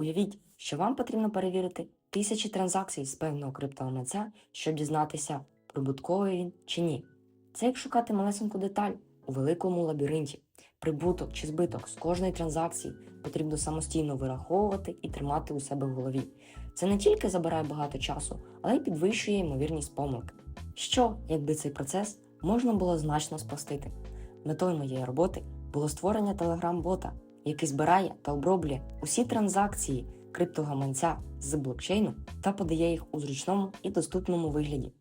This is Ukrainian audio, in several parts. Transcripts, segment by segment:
Уявіть, що вам потрібно перевірити тисячі транзакцій з певного криптогаманця, щоб дізнатися, прибутковий він чи ні. Це як шукати малесеньку деталь у великому лабіринті. Прибуток чи збиток з кожної транзакції потрібно самостійно вираховувати і тримати у себе в голові. Це не тільки забирає багато часу, але й підвищує ймовірність помилки. Що, якби цей процес можна було значно спростити? Метою моєї роботи було створення телеграм-бота, який збирає та оброблює усі транзакції криптогаманця з блокчейну та подає їх у зручному і доступному вигляді.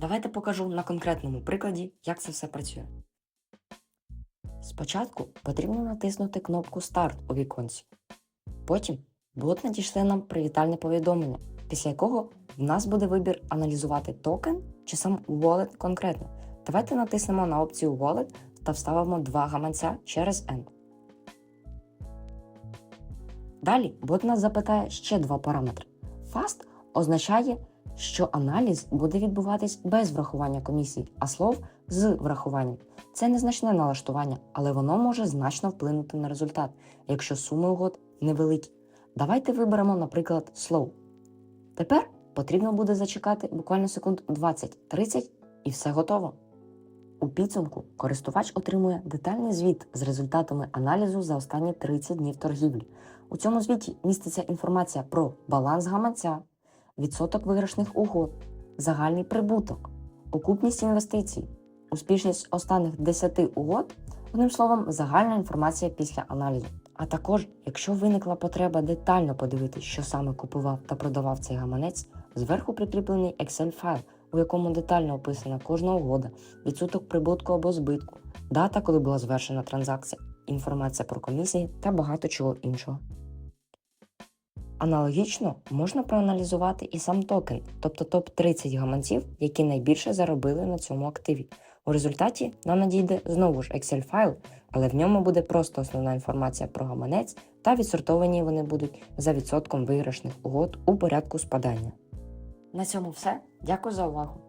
Давайте покажу на конкретному прикладі, як це все працює. Спочатку потрібно натиснути кнопку Старт у віконці. Потім бот надішле нам привітальне повідомлення, після якого в нас буде вибір аналізувати токен чи сам wallet конкретно. Давайте натиснемо на опцію Wallet та вставимо два гаманця через End. Далі бот нас запитає ще два параметри. Fast означає, що аналіз буде відбуватись без врахування комісій, а слов з врахуванням. Це незначне налаштування, але воно може значно вплинути на результат, якщо суми угод невеликі. Давайте виберемо, наприклад, slow. Тепер потрібно буде зачекати буквально секунд 20-30 і все готово. У підсумку користувач отримує детальний звіт з результатами аналізу за останні 30 днів торгівлі. У цьому звіті міститься інформація про баланс гаманця, відсоток виграшних угод, загальний прибуток, окупність інвестицій, успішність останніх 10 угод, одним словом, загальна інформація після аналізу. А також, якщо виникла потреба детально подивитися, що саме купував та продавав цей гаманець, зверху прикріплений Excel-файл, у якому детально описана кожна угода, відсоток прибутку або збитку, дата, коли була звершена транзакція, інформація про комісії та багато чого іншого. Аналогічно можна проаналізувати і сам токен, тобто топ-30 гаманців, які найбільше заробили на цьому активі. У результаті нам надійде знову ж Excel файл, але в ньому буде просто основна інформація про гаманець та відсортовані вони будуть за відсотком виграшних угод у порядку спадання. На цьому все. Дякую за увагу.